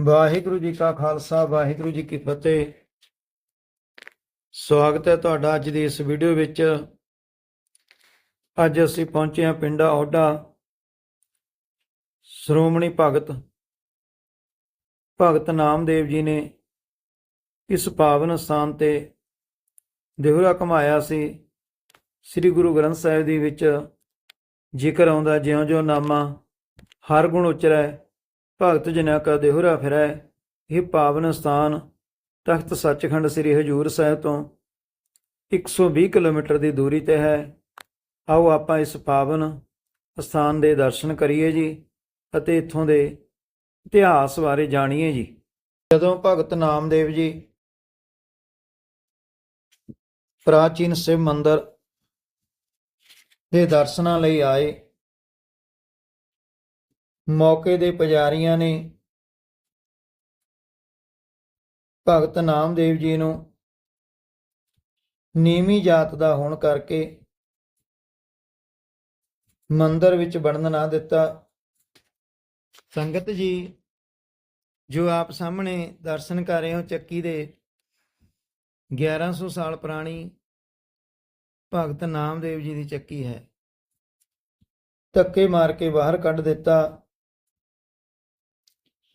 ਵਾਹਿਗੁਰੂ ਜੀ ਕਾ ਖਾਲਸਾ, ਵਾਹਿਗੁਰੂ ਜੀ ਕੀ ਫਤਿਹ। ਸਵਾਗਤ ਹੈ ਤੁਹਾਡਾ ਅੱਜ ਦੀ ਇਸ ਵੀਡੀਓ ਵਿੱਚ। ਅੱਜ ਅਸੀਂ ਪਹੁੰਚੇ ਹਾਂ ਪਿੰਡਾ ਓਡਾ ਸ਼੍ਰੋਮਣੀ ਭਗਤ ਭਗਤ ਨਾਮਦੇਵ ਜੀ ਨੇ ਇਸ ਪਾਵਨ ਸਥਾਨ ਤੇ ਦੇਹੁਰਾ ਕਮਾਇਆ ਸੀ। ਸ੍ਰੀ ਗੁਰੂ ਗ੍ਰੰਥ ਸਾਹਿਬ ਦੀ ਵਿੱਚ ਜ਼ਿਕਰ ਆਉਂਦਾ ਜਿਉਂ ਜਿਉਂ ਨਾਮਾ ਹਰ ਗੁਣ ਉਚਰੈ ਭਗਤ ਜਨਾ ਕਾ ਦੇਹੁਰਾ ਫਿਰੈ, ਇਹ ਪਾਵਨ ਸਥਾਨ ਤਖਤ ਸੱਚਖੰਡ ਸ੍ਰੀ ਹਜੂਰ ਸਾਹਿਬ ਤੋਂ 120 ਕਿਲੋਮੀਟਰ ਦੀ ਦੂਰੀ ਤੇ ਹੈ। ਆਓ ਆਪਾਂ ਇਸ ਪਾਵਨ ਸਥਾਨ ਦੇ ਦਰਸ਼ਨ ਕਰੀਏ ਜੀ ਅਤੇ ਇੱਥੋਂ ਦੇ ਇਤਿਹਾਸ ਬਾਰੇ ਜਾਣੀਏ ਜੀ। ਜਦੋਂ ਭਗਤ ਨਾਮਦੇਵ ਜੀ ਪ੍ਰਾਚੀਨ ਸ਼ਿਵ ਮੰਦਰ ਦੇ ਦਰਸ਼ਨਾਂ ਲਈ ਆਏ ਮੌਕੇ ਦੇ ਪੁਜਾਰੀਆਂ ਨੇ ਭਗਤ ਨਾਮਦੇਵ ਜੀ ਨੂੰ ਨੀਵੀਂ ਜਾਤ ਦਾ ਹੋਣ ਕਰਕੇ ਮੰਦਰ ਵਿੱਚ ਵੜਨ ਨਾ ਦਿੱਤਾ। ਸੰਗਤ ਜੀ, ਜੋ ਆਪ ਸਾਹਮਣੇ ਦਰਸ਼ਨ ਕਰ ਰਹੇ ਹੋ ਚੱਕੀ ਦੇ 1100 ਸਾਲ ਪੁਰਾਣੀ ਭਗਤ ਨਾਮਦੇਵ ਜੀ ਦੀ ਚੱਕੀ ਹੈ। ਧੱਕੇ ਮਾਰ ਕੇ ਬਾਹਰ ਕੱਢ ਦਿੱਤਾ।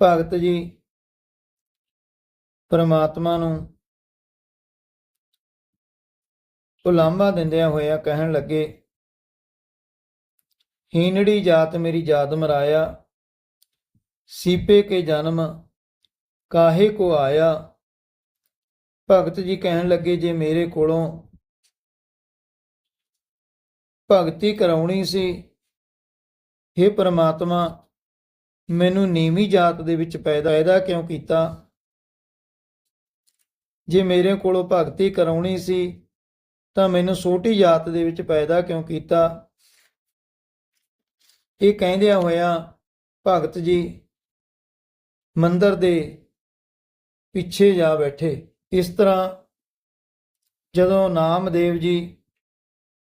ਭਗਤ ਜੀ ਪਰਮਾਤਮਾ ਨੂੰ ਉਲਾਂਭਾ ਦਿੰਦਿਆਂ ਹੋਇਆ ਕਹਿਣ ਲੱਗੇ ਹੀਨੜੀ ਜਾਤ ਮੇਰੀ ਜਾਤ ਮਰਾਇਆ, ਸੀਪੇ ਕੇ ਜਨਮ ਕਾਹੇ ਕੋ ਆਇਆ? ਭਗਤ ਜੀ ਕਹਿਣ ਲੱਗੇ, ਜੇ ਮੇਰੇ ਕੋਲੋਂ ਭਗਤੀ ਕਰਾਉਣੀ ਸੀ हे ਪਰਮਾਤਮਾ ਮੈਨੂੰ ਨੀਵੀਂ ਜਾਤ ਦੇ ਵਿੱਚ ਪੈਦਾ ਇਹਦਾ ਕਿਉਂ ਕੀਤਾ? ਜੇ ਮੇਰੇ ਕੋਲੋਂ ਭਗਤੀ ਕਰਾਉਣੀ ਸੀ, ਤਾਂ ਮੈਨੂੰ ਛੋਟੀ ਜਾਤ ਦੇ ਵਿੱਚ ਪੈਦਾ ਕਿਉਂ ਕੀਤਾ? ਇਹ ਕਹਿੰਦਿਆਂ ਹੋਇਆ ਭਗਤ ਜੀ ਮੰਦਰ ਦੇ ਪਿੱਛੇ ਜਾ ਬੈਠੇ। ਇਸ ਤਰ੍ਹਾਂ ਜਦੋਂ ਨਾਮਦੇਵ ਜੀ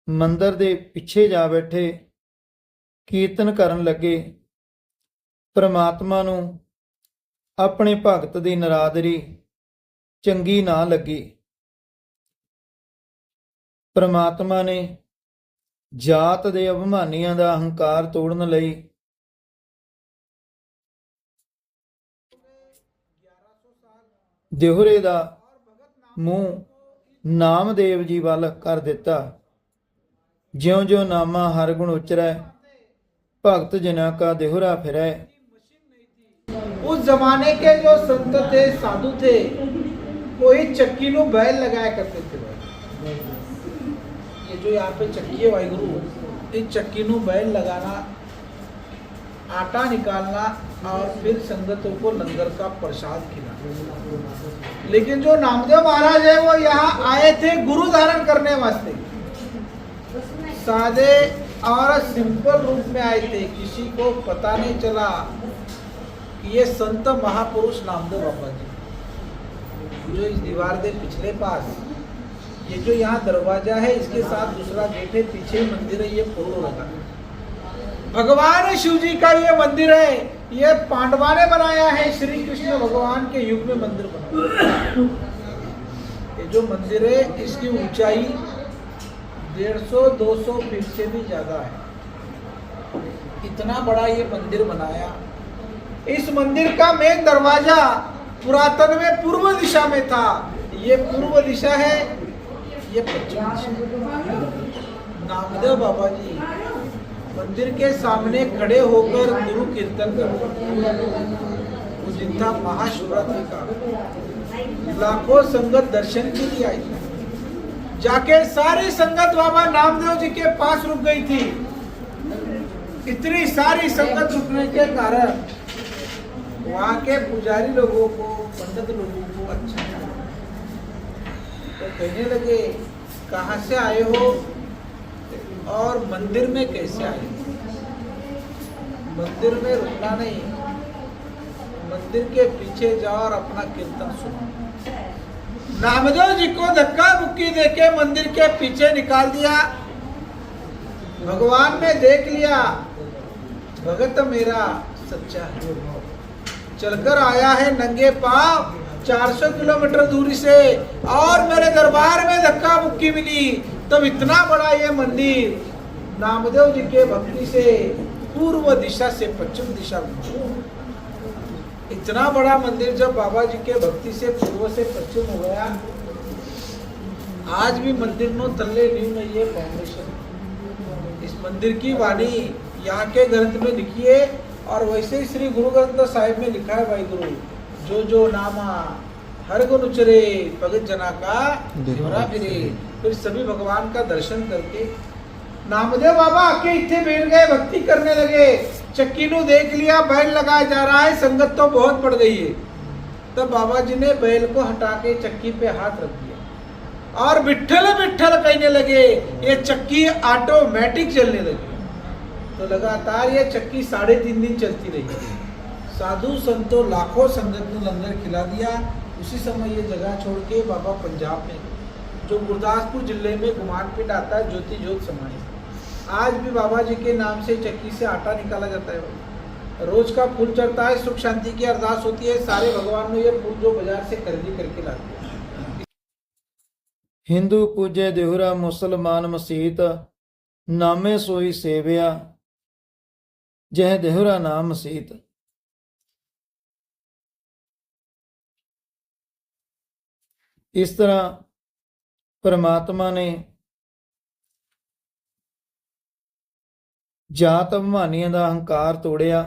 ਮੰਦਰ ਦੇ ਪਿੱਛੇ ਜਾ ਬੈਠੇ, ਕੀਰਤਨ ਕਰਨ ਲੱਗੇ ਪ੍ਰਮਾਤਮਾ ਨੂੰ ਆਪਣੇ ਭਗਤ ਦੀ ਨਰਾਦਰੀ ਚੰਗੀ ਨਾ ਲੱਗੀ। ਪ੍ਰਮਾਤਮਾ ਨੇ ਜਾਤ ਦੇ ਅਭਿਮਾਨੀਆਂ ਦਾ ਅਹੰਕਾਰ ਤੋੜਨ ਲਈ ਦਿਹੁਰੇ ਦਾ ਮੂੰਹ ਨਾਮਦੇਵ ਜੀ ਵੱਲ ਕਰ ਦਿੱਤਾ। ਜਿਉਂ-ਜਿਉਂ ਨਾਮਾ ਹਰ ਗੁਣ ਉਚਰੈ, ਭਗਤ ਜਨਾ ਕਾ ਦੇਹੁਰਾ ਫਿਰੈ। उस जमाने के जो संत थे, साधु थे, वो ही चक्की नु बैल लगाया करते थे ये जो यहाँ पे चक्की है भाई गुरु इस चक्की नु बैल लगाना, आटा निकालना और फिर संगतों को लंगर का प्रसाद खिलाना। लेकिन जो नामदेव महाराज है, वो यहाँ आए थे गुरु धारण करने वास्ते। सादे और सिंपल रूप में आए थे, किसी को पता नहीं चला। ये संत महापुरुष नामदेव बाबा जी। जो इस दीवार के पिछले पास, ये जो यहाँ दरवाज़ा है, इसके साथ दूसरा गेट है, पीछे मंदिर है, ये पूर्व लगा भगवान शिव जी का ये मंदिर है, ये पांडवा ने बनाया है, श्री कृष्ण भगवान के युग में मंदिर बना। ये जो मंदिर है, इसकी ऊंचाई डेढ़ सौ, दो सौ फीट से भी ज़्यादा है। इतना बड़ा ये मंदिर बनाया इस मंदिर का मेन दरवाज़ा पुरातन में पूर्व दिशा में था। ये पूर्व दिशा है। ये नामदेव बाबा जी मंदिर के सामने खड़े होकर गुरु कीर्तन था महाशिवरात्रि का लाखों संगत दर्शन के लिए आई जाके सारी संगत बाबा नामदेव जी के पास रुक गई थी। इतनी सारी संगत रुकने के कारण वहाँ के पुजारी लोगों को, पंडित लोगों को अच्छा लगा तो कहने लगे, कहाँ से आए हो? और मंदिर में कैसे आए? मंदिर में रुकना नहीं। मंदिर के पीछे जाओ और अपना कीर्तन सुनो। नामदेव जी को धक्का मुक्की देके मंदिर के पीछे निकाल दिया। भगवान ने देख लिया, भगत मेरा सच्चा है। चलकर आया है नंगे पाँव 400 किलोमीटर दूरी से। और मेरे दरबार में धक्का मुक्की मिली, तब इतना बड़ा ये मंदिर नामदेव जी के भक्ति से पूर्व दिशा से पश्चिम दिशा इतना बड़ा मंदिर जब बाबा जी के भक्ति से पूर्व से पश्चिम हो गया, आज भी मंदिर नो तल्ले नींव में ये फाउंडेशन इस मंदिर की वाणी यहाँ के ग्रंथ में लिखी है और वैसे ही श्री गुरु ग्रंथ साहिब में लिखा है भाई गुरु जो जो नामा, हर गुण उचरे भगत जना का फिरे। फिर सभी भगवान का दर्शन करके नामदेव बाबा आके इतने बैठ गए, भक्ति करने लगे। चक्की नु देख लिया, बैल लगाया जा रहा है, संगत तो बहुत पड़ गई है। तब बाबा जी ने बैल को हटा के चक्की पे हाथ रख दिया। और बिठल बिठल कहने लगे, ये चक्की ऑटोमेटिक चलने लगी। तो लगातार ये चक्की साढ़े तीन दिन चलती रही साधु संतों लाखों संगत ने लंगर खिला दिया उसी समय ये जगह छोड़ के बाबा पंजाब में गए, जो गुरदासपुर जिले में गुमानपिंड आता है ज्योति ज्योत समाधि आज भी बाबा जी के नाम से चक्की से आटा निकाला जाता है रोज का फूल चढ़ता है सुख शांति की अरदास होती है सारे भगवान ने ये फूल जो बाजार से खरीदी करके लाते हैं ਹਿੰਦੂ ਪੂਜੇ ਦੇਹੁਰਾ ਮੁਸਲਮਾਨ ਮਸੀਤ ਨਾਮੇ ਸੋਈ ਸੇਵਿਆ ਜਹ ਦੇਹੁਰਾ ਨਾਮ ਮਸੀਤ ਇਸ ਤਰ੍ਹਾਂ ਪਰਮਾਤਮਾ ਨੇ ਜਾਤ ਅਭਿਮਾਨੀਆਂ ਦਾ ਅਹੰਕਾਰ ਤੋੜਿਆ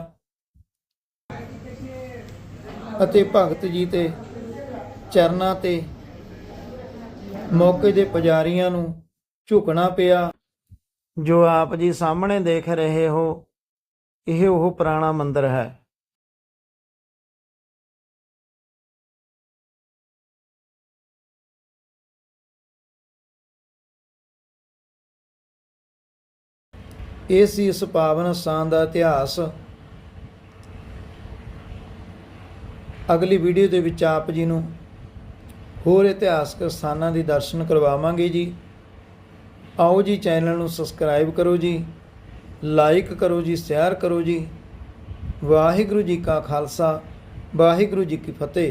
ਅਤੇ ਭਗਤ ਜੀ ਤੇ ਚਰਨਾਂ ਤੇ ਮੌਕੇ ਦੇ ਪੁਜਾਰੀਆਂ ਨੂੰ ਝੁਕਣਾ ਪਿਆ। ਜੋ ਆਪ ਜੀ ਸਾਹਮਣੇ ਦੇਖ ਰਹੇ ਹੋ ਇਹ ਉਹ ਪੁਰਾਣਾ ਮੰਦਰ ਹੈ। ਇਹ ਸੀ ਇਸ ਪਾਵਨ ਸਥਾਨ ਦਾ ਇਤਿਹਾਸ। ਅਗਲੀ ਵੀਡੀਓ ਦੇ ਵਿੱਚ ਆਪ ਜੀ ਨੂੰ ਹੋਰ ਇਤਿਹਾਸਕ ਸਥਾਨਾਂ ਦੀ ਦਰਸ਼ਨ ਕਰਵਾਵਾਂਗੇ ਜੀ। ਆਓ ਜੀ ਚੈਨਲ ਨੂੰ ਸਬਸਕ੍ਰਾਈਬ ਕਰੋ ਜੀ। ਲਾਈਕ ਕਰੋ ਜੀ ਸ਼ੇਅਰ ਕਰੋ ਜੀ। ਵਾਹਿਗੁਰੂ ਜੀ ਕਾ ਖਾਲਸਾ ਵਾਹਿਗੁਰੂ ਜੀ ਕੀ ਫਤਿਹ।